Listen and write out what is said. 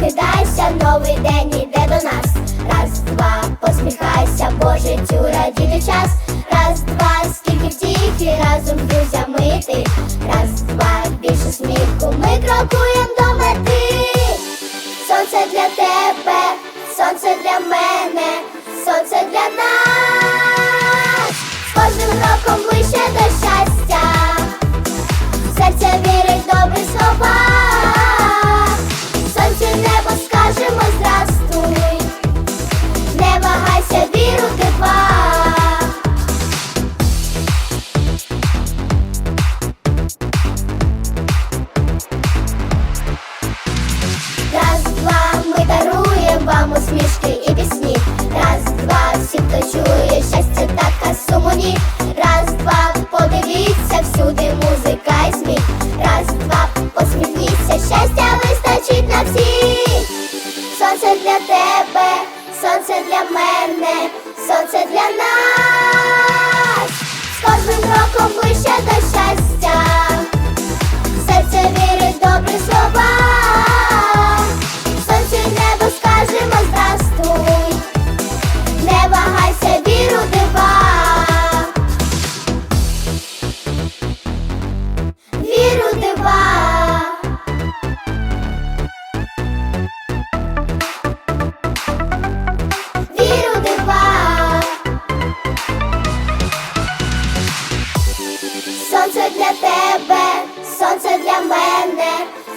прокидайся, новий день іде до нас. Раз, два, посміхайся, бо життю радіти час. Раз, два, скільки втіхи разом з друзями ти. Раз, два, більше сміху ми крокуємо. посмішки і пісні. Раз, два, всі хто чує, щастя так така сумоні. Раз, два, подивіться, всюди музика і сміх. Раз, два, посміхніться, щастя вистачить на всіх. Сонце для тебе, сонце для мене, сонце для нас. сонце для тебе, сонце для мене.